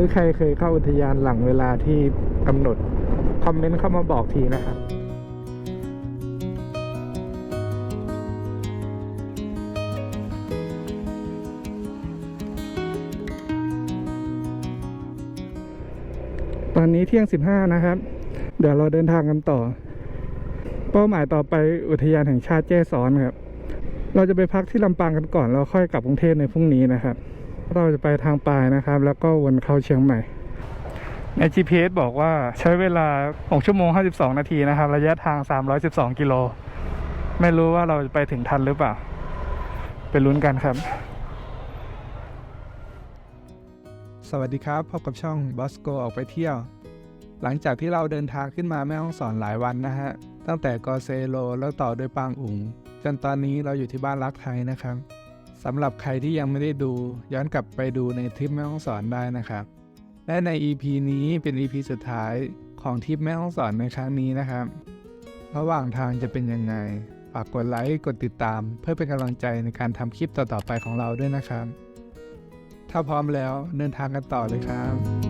รือใครเคยเข้าอุทยานหลังเวลาที่กำหนด คอมเมนต์เข้ามาบอกทีนะครับตอนนี้เที่ยง 15 นะครับ เดี๋ยวเราเดินทางกันต่อ เป้าหมายต่อไปอุทยานแห่งชาติแจ้ซ้อนครับ เราจะไปพักที่ลำปางกันก่อน แล้วค่อยกลับกรุงเทพในพรุ่งนี้นะครับ เราจะไปทางปลายนะครับ แล้วก็วนเข้าเชียงใหม่ใน GPS บอกว่าใช้เวลา 6 ชั่วโมง 52 นาทีนะครับ ระยะทาง 312 กิโล ไม่รู้ว่าเราจะไปถึงทันหรือเปล่า ไปลุ้นกันครับ สวัสดีครับ พบกับช่องบอสโกออกไปเที่ยว หลังจากที่เราเดินทางขึ้นมาแม่ห้องสอนหลายวันนะฮะ ตั้งแต่กอเซโลแล้วต่อโดยปางอุ๋งจนตอนนี้เราอยู่ที่บ้านรักไทยนะครับ สำหรับใครที่ยังไม่ได้ดูย้อนกลับไปดูในทริปแม่ห้องสอนได้นะครับ และใน EP นี้เป็น EP สุดท้ายของทริปแม่ห้องสอนในครั้งนี้นะครับ ระหว่างทางจะเป็นยังไง ฝากกดไลค์กดติดตาม เพื่อเป็นกำลังใจในการทำคลิปต่อๆไปของเราด้วยนะครับ ถ้าพร้อมแล้วเดินทางกันต่อเลยครับ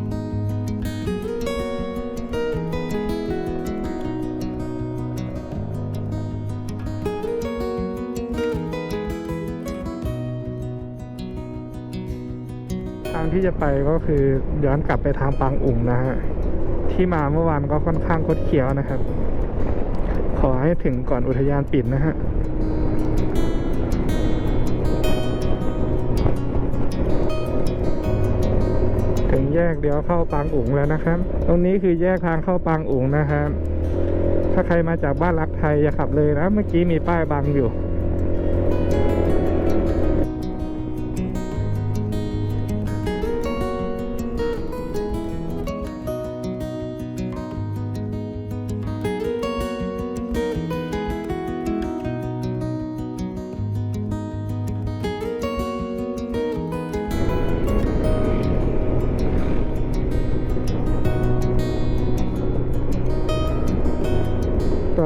างที่จะไปก็คือย้อนกลับไปทางปางอุ่งนะฮะที่มาเมื่อวานก็ค่อนข้างคดเคี้ยวนะครับ ขอให้ถึงก่อนอุทยานปิดนะฮะถึงแยกเดี๋ยวเข้าปางอุ๋งแล้วนะครับ ตรงนี้คือแยกทางเข้าปางอุ๋งนะครับ ถ้าใครมาจากบ้านรักไทยอย่าขับเลยนะ เมื่อกี้มีป้ายบังอยู่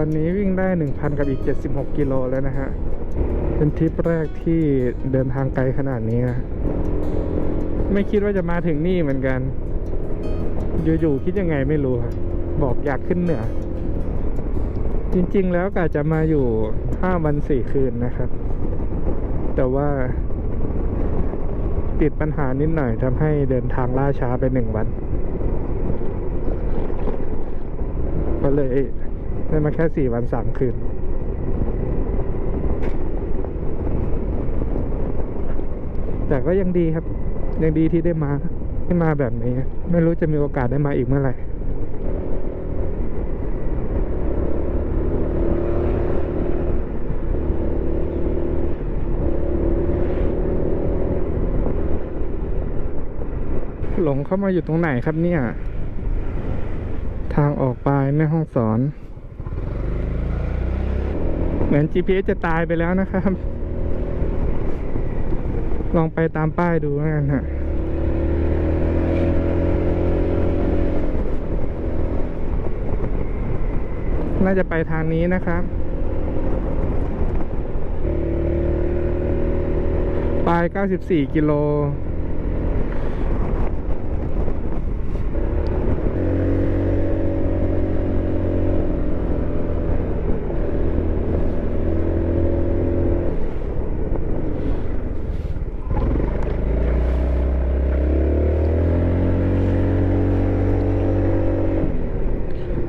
อนนี้วิ่งได้ 1,000 กับอีก 76 กิโลแล้วนะฮะ เป็นทริปแรกที่เดินทางไกลขนาดนี้นะ ไม่คิดว่าจะมาถึงนี่เหมือนกัน อยู่ๆคิดยังไงไม่รู้ครับบอกอยากขึ้นเหนือ จริงๆแล้วกะจะมาอยู่ 5 วัน 4 คืนนะครับ แต่ว่า ติดปัญหานิดหน่อยทำให้เดินทางล่าช้าไปหนึ่งวัน ก็เลย ได้มาแค่สี่วันสามคืน แต่ก็ยังดีครับ ยังดีที่ได้มาได้มาแบบนี้ ไม่รู้จะมีโอกาสได้มาอีกเมื่อไหร่หลงเข้ามาอยู่ตรงไหนครับเนี่ย ทางออกไปแม่ห้องสอน เหมือน GPS จะตายไปแล้วนะครับ ลองไปตามป้ายดูแล้วกันฮะน่าจะไปทางนี้นะครับปลาย94 กิโล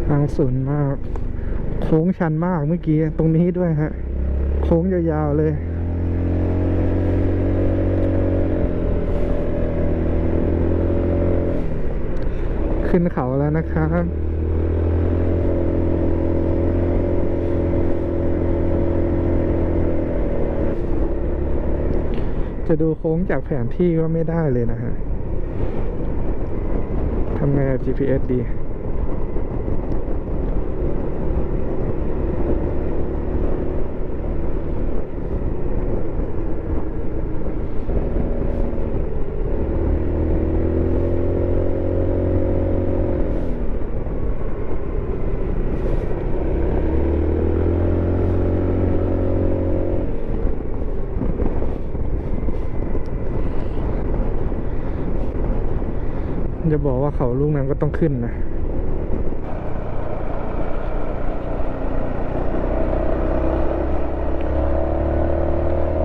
ทาง สุนมาก โค้งชันมากเมื่อกี้ ตรงนี้ด้วยฮะ โค้งยาวๆเลย ขึ้นเขาแล้วนะครับจะดูโค้งจากแผนที่ก็ไม่ได้เลยนะฮะ ทำไง GPS ดี จะบอกว่าเขาลูกนั้นก็ต้องขึ้นนะ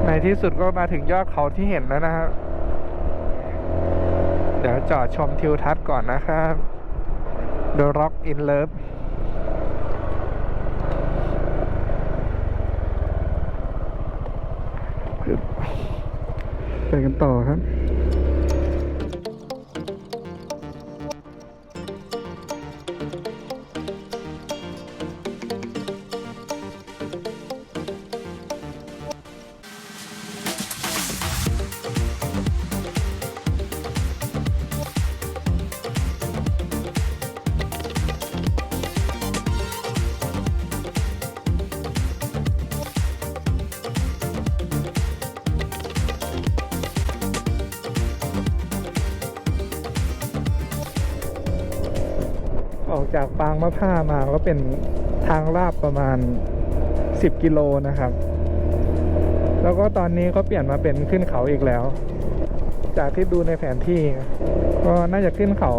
ในที่สุดก็มาถึงยอดเขาที่เห็นแล้วนะครับ เดี๋ยวจอดชมทิวทัศน์ก่อนนะครับ The Rock in Love ไปกันต่อครับ จากปางมะผ้ามาก็เป็นทางลาบประมาณ 10 กิโลนะครับ แล้วก็ตอนนี้ก็เปลี่ยนมาเป็นขึ้นเขาอีกแล้ว จากที่ดูในแผนที่ ก็น่าจะขึ้นเขา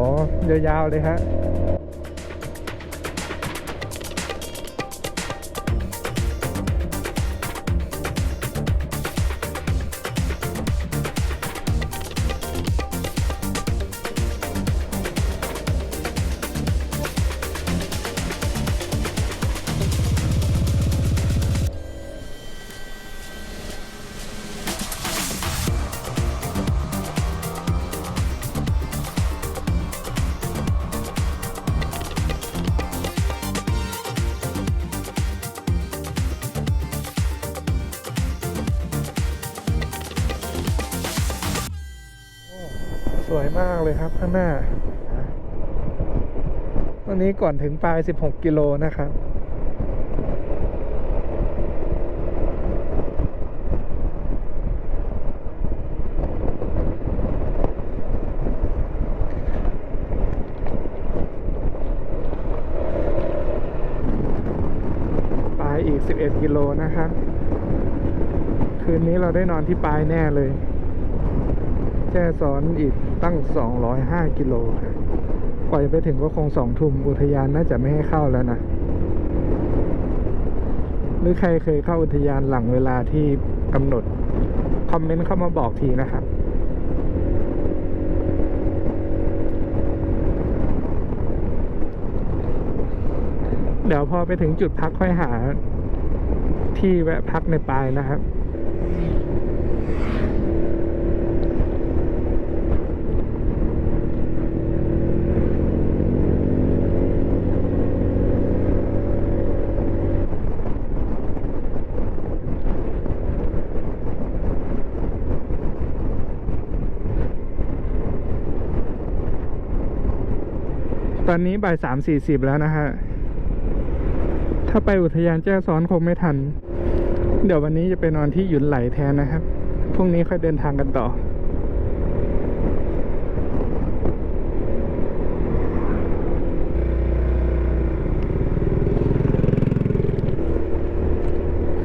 ยาวๆเลยฮะ เลยครับข้างหน้า วันนี้ก่อนถึงปลาย 16 กิโลนะครับ ปลายอีก 11 กิโลนะครับ คืนนี้เราได้นอนที่ปลายแน่เลยแจ้ซ้อนอีก ตั้ง 205 กิโลครับกว่าจะไปถึงก็คงสองทุ่มอุทยานน่าจะไม่ให้เข้าแล้วนะ หรือใครเคยเข้าอุทยานหลังเวลาที่กำหนด คอมเมนต์เข้ามาบอกทีนะครับเดี๋ยวพอไปถึงจุดพักค่อยหาที่แวะพักในปลายนะครับ อนนี้บ่ายสามสี่สิบแล้วนะฮะ ถ้าไปอุทยานแจ้ซ้อนคงไม่ทัน เดี๋ยววันนี้จะไปนอนที่หยุนไหลแทนนะครับ พรุ่งนี้ค่อยเดินทางกันต่อ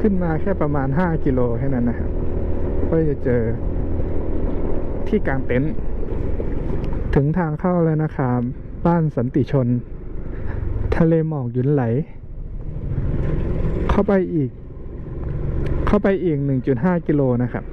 ขึ้นมาแค่ประมาณ 5 กิโลแค่นั้นนะครับ ก็จะเจอที่กลางเต็นท์ถึงทางเข้าแล้วนะครับ บ้านสันติชน ทะเลหมอกหยุนไหล เข้าไปอีก เข้าไปอีก 1.5 กิโลนะครับ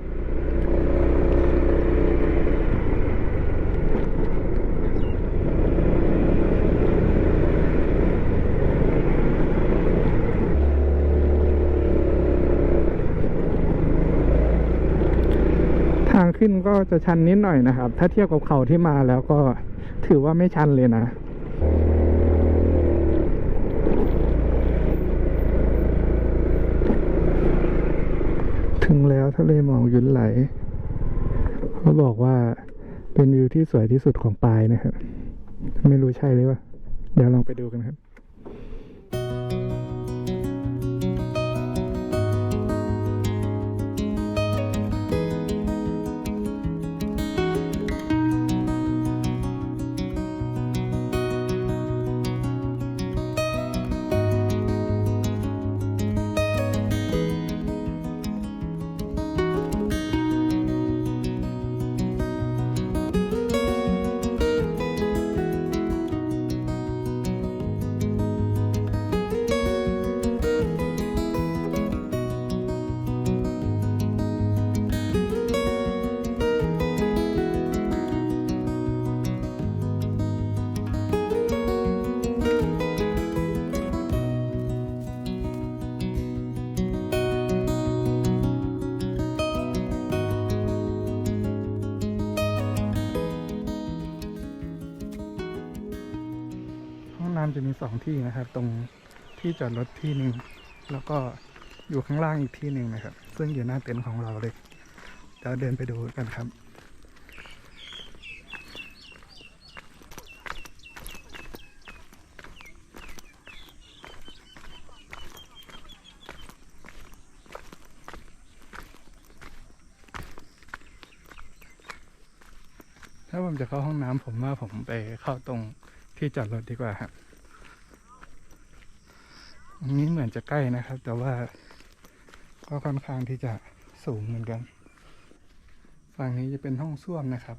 ทางขึ้นก็จะชันนิดหน่อยนะครับ ถ้าเทียบกับเขาที่มาแล้วก็ ถือว่าไม่ชันเลยนะถึงแล้วทะเลหมอกยุนไหลเขาบอกว่าเป็นวิวที่สวยที่สุดของปายนะครับ ไม่รู้ใช่หรือเปล่าเดี๋ยวลองไปดูกันครับ จะมีสองที่นะครับ ตรงที่จอดรถที่หนึ่งแล้วก็อยู่ข้างล่างอีกที่หนึ่งนะครับ ซึ่งอยู่หน้าเต็นท์ของเราเลยเดี๋ยวเดินไปดูกันครับถ้าผมจะเข้าห้องน้ำผมว่าผมไปเข้าตรงที่จอดรถดีกว่าครับ รงนี้เหมือนจะใกล้นะครับ แต่ว่าก็ค่อนข้างที่จะสูงเหมือนกัน ฝั่งนี้จะเป็นห้องส้วมนะครับ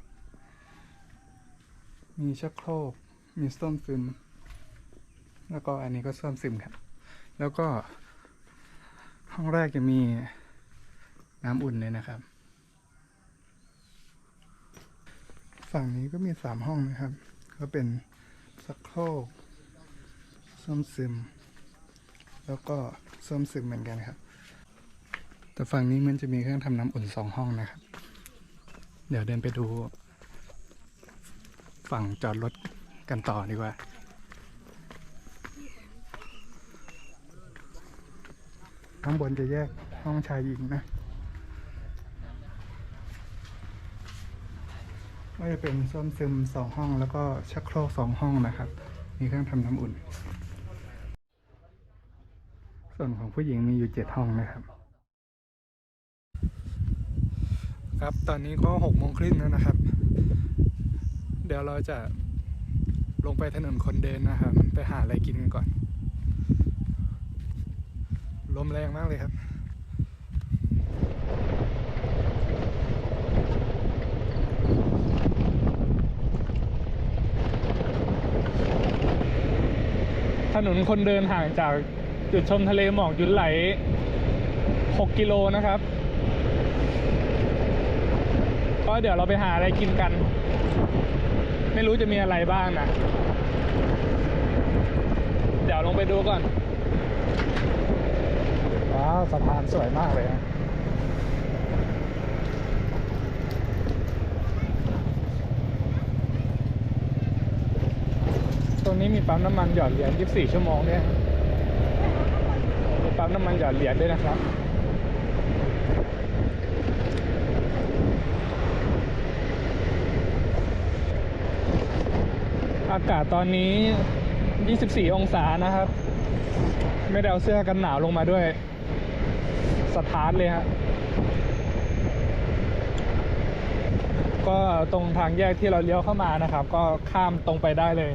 มีชักโครก มีส้วมซึม แล้วก็อันนี้ก็ส้วมซึมครับ แล้วก็ ห้องแรกจะมีน้ำอุ่นเลยนะครับ ฝั่งนี้ก็มีสามห้องนะครับ ก็เป็นสักโครกส้วมซึม แล้วก็ส้วมซึมเหมือนกันครับ แต่ฝั่งนี้มันจะมีเครื่องทำน้ำอุ่นสองห้องนะครับ เดี๋ยวเดินไปดู ฝั่งจอดรถกันต่อดีกว่า ข้างบนจะแยกห้องชายหญิงนะก็จะเป็นส้วมซึมสองห้องแล้วก็ชักโครกสองห้องนะครับ มีเครื่องทำน้ำอุ่น ส่วนของผู้หญิงมีอยู่เจ็ดห้องนะครับ ครับตอนนี้ก็หกโมงครึ่งแล้วนะครับ เดี๋ยวเราจะลงไปถนนคนเดินนะครับ ไปหาอะไรกินกันก่อน ลมแรงมากเลยครับถนนคนเดินห่างจาก จุดชมทะเลหมอกยุนไหล 6 กิโลนะครับ ก็เดี๋ยวเราไปหาอะไรกินกัน ไม่รู้จะมีอะไรบ้างนะเดี๋ยวลงไปดูก่อน ว้าวสะพานสวยมากเลยนะตรงนี้มีปั๊มน้ำมันหยอดเหรียญ24 ชั่วโมงเนี่ยมี ปั๊มน้ำมันหยอดเหรียญด้วยนะครับอากาศตอนนี้ 24 องศานะครับ ไม่ได้เอาเสื้อกันหนาวลงมาด้วย สถานเลยฮะ ก็ตรงทางแยกที่เราเลี้ยวเข้ามานะครับ ก็ข้ามตรงไปได้เลย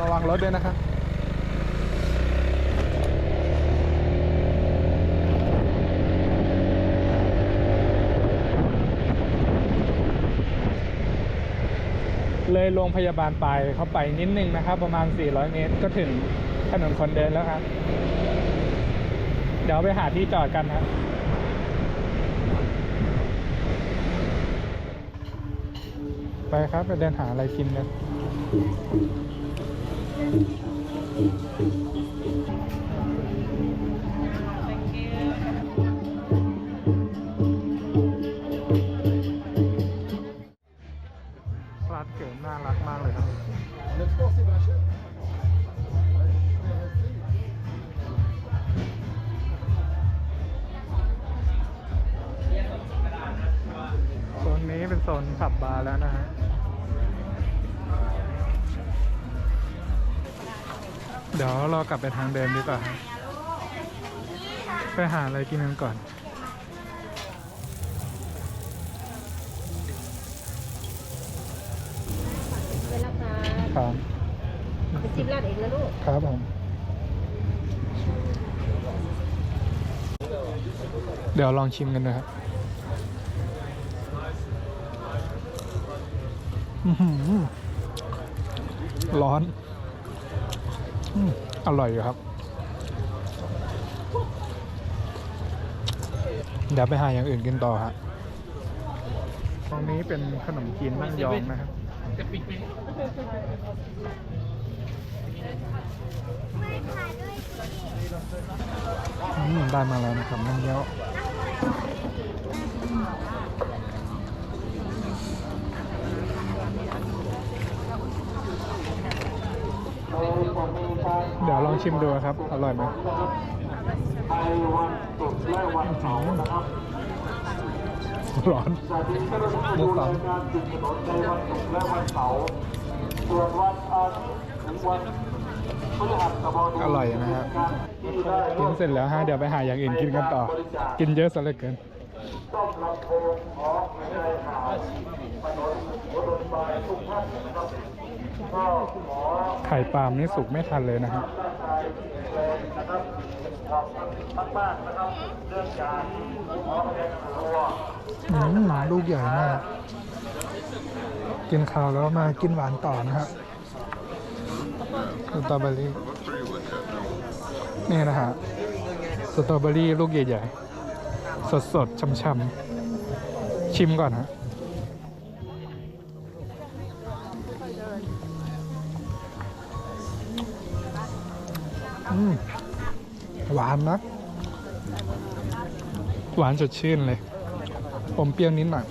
ระวังรถด้วยนะครับ เลยโรงพยาบาลไปเข้าไปนิดนึงนะครับ ประมาณ 400 เมตรก็ถึงถนนคนเดินแล้วครับ เดี๋ยวไปหาที่จอดกันครับไปครับไปเดินหาอะไรกินกัน กลับไปทางเดิมดีกว่าฮะไปหาอะไรกินกันก่อนเวลาค่ะครับไปซิมร้านเองแล้วลูก ครับผม เดี๋ยวลองชิมกันนะครับอื้อหือร้อน อืม อร่อยอยู่ครับ เดี๋ยวไปหาอย่างอื่นกินต่อฮะตรงนี้เป็นขนมจีนนั่งยองนะครับอืมได้มาแล้วนะครับน้ำเงี้ยว เดี๋ยวลองชิมดูครับ อร่อยไหมร้อนมุกร้อนอร่อยนะครับกินเสร็จแล้วฮะเดี๋ยวไปหาอย่างอื่นกินกันต่อ กินเยอะซะเหลือเกิน ไข่ปลามนี่สุกไม่ทันเลยนะครับอืมลูกใหญ่มาก กินข้าวแล้วมากินหวานต่อนะครับสตรอเบอรี่นี่นะฮะสตรอเบอรี่ลูกใหญ่ๆ สดๆช่ำๆชิมก่อนฮะานนะ หวานสดชื่นเลย ผมเปรี้ยวนิดหน่อย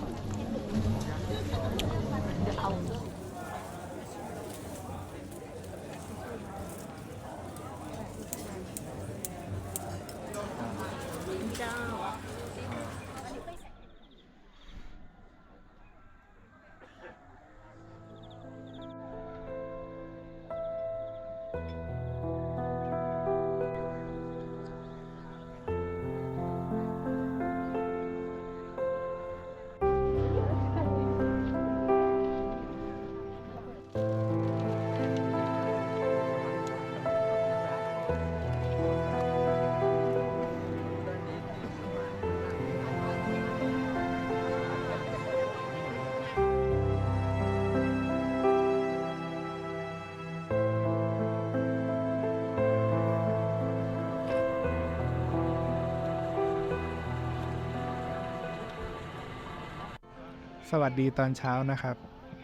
สวัสดีตอนเช้านะครับ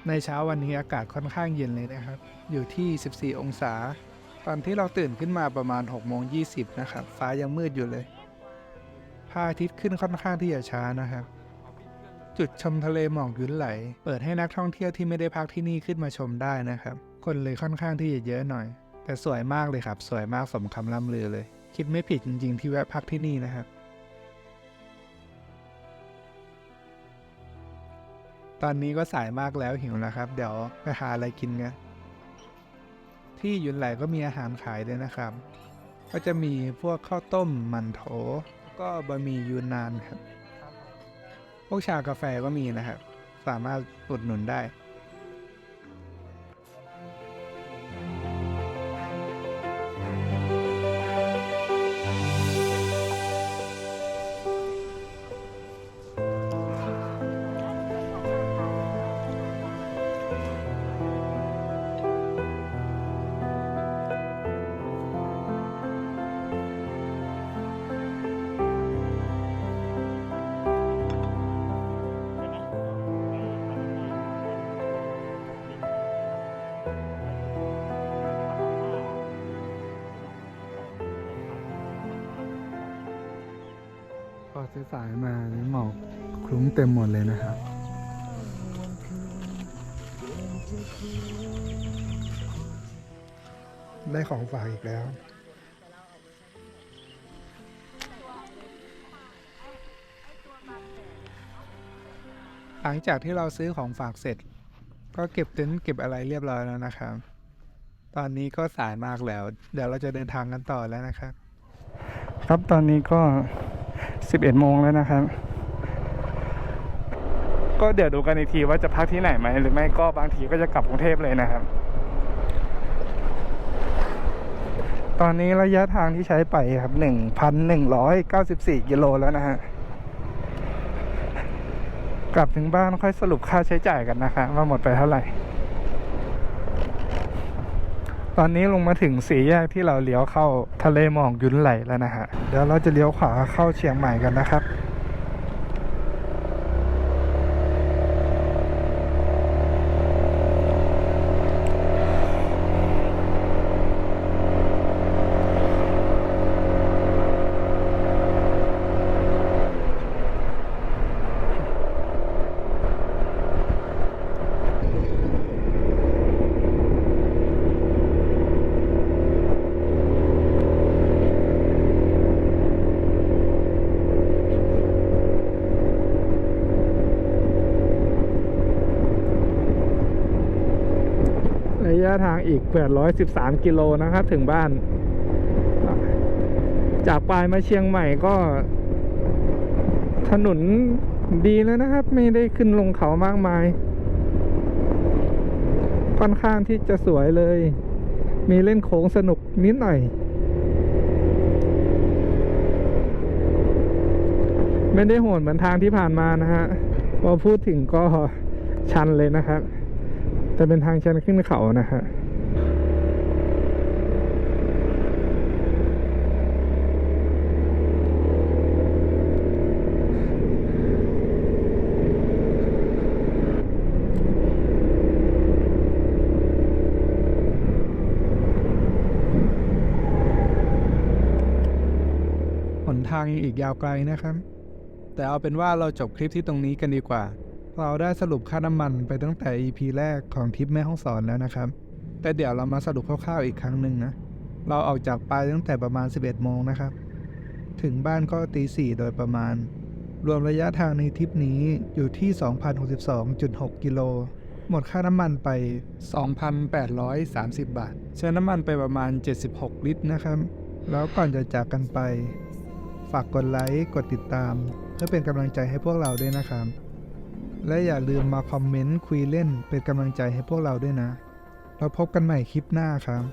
ในเช้าวันนี้อากาศค่อนข้างเย็นเลยนะครับ อยู่ที่ 14 องศา ตอนที่เราตื่นขึ้นมาประมาณ6โมง20 นะครับ ฟ้ายังมืดอยู่เลยพระอาทิตย์ขึ้นค่อนข้างที่จะช้านะครับ จุดชมทะเลหมอกยุ้นไหล เปิดให้นักท่องเที่ยวที่ไม่ได้พักที่นี่ขึ้นมาชมได้นะครับ คนเลยค่อนข้างที่จะเยอะหน่อย แต่สวยมากเลยครับ สวยมากสมคำล่ำลือเลย คิดไม่ผิดจริง ๆ ที่แวะพักที่นี่นะครับ ตอนนี้ก็สายมากแล้วหิวนะครับ เดี๋ยวไปหาอะไรกินกันที่ยุนไหลก็มีอาหารขายด้วยนะครับ ก็จะมีพวกข้าวต้มมันโถ ก็บะหมี่ยูนนานครับ พวกชากาแฟก็มีนะครับ สามารถอุดหนุนได้ สายๆมาหมอกคลุ้งเต็มหมดเลยนะครับได้ของฝากอีกแล้ว หลังจากที่เราซื้อของฝากเสร็จ ก็เก็บเต็นท์เก็บอะไรเรียบร้อยแล้วนะครับ ตอนนี้ก็สายมากแล้ว เดี๋ยวเราจะเดินทางกันต่อแล้วนะครับ ครับตอนนี้ก็ 11โมงแล้วนะครับ ก็เดี๋ยวดูกันอีกทีว่าจะพักที่ไหนไหมหรือไม่ก็บางทีก็จะกลับกรุงเทพเลยนะครับ ตอนนี้ระยะทางที่ใช้ไปครับ 1,194 กิโลแล้วนะฮะกลับถึงบ้านค่อยสรุปค่าใช้จ่ายกันนะคะ ว่าหมดไปเท่าไหร่ ตอนนี้ลงมาถึงสี่แยกที่เราเลี้ยวเข้าทะเลหมอกยุนไหลแล้วนะฮะ เดี๋ยวเราจะเลี้ยวขวาเข้าเชียงใหม่กันนะครับ ยะทางอีก813 กิโลนะครับ ถึงบ้าน จากปลายมาเชียงใหม่ก็ ถนนดีแล้วนะครับ ไม่ได้ขึ้นลงเขามากมาย ค่อนข้างที่จะสวยเลย มีเล่นโค้งสนุกนิดหน่อย ไม่ได้โหดเหมือนทางที่ผ่านมานะฮะพอพูดถึงก็ชันเลยนะครับ แต่เป็นทางชันขึ้นเขานะฮะ ยังอีกยาวไกลนะครับ แต่เอาเป็นว่าเราจบคลิปที่ตรงนี้กันดีกว่า เราได้สรุปค่าน้ำมันไปตั้งแต่ EP แรกของทริปแม่ห้องสอนแล้วนะครับ แต่เดี๋ยวเรามาสรุปคร่าวๆอีกครั้งหนึ่งนะ เราออกจากปายตั้งแต่ประมาณ 11โมงนะครับ ถึงบ้านก็ตีสี่โดยประมาณ รวมระยะทางในทริปนี้อยู่ที่ 2,062.6 กิโลหมดค่าน้ำมันไป 2,830 บาท ใช้น้ำมันไปประมาณ 76 ลิตรนะครับ แล้วก่อนจะจากกันไป ฝากกดไลค์ กดติดตาม เพื่อเป็นกำลังใจให้พวกเราด้วยนะครับ และอย่าลืมมาคอมเมนต์คุยเล่นเป็นกำลังใจให้พวกเราด้วยนะ เราพบกันใหม่คลิปหน้าครับ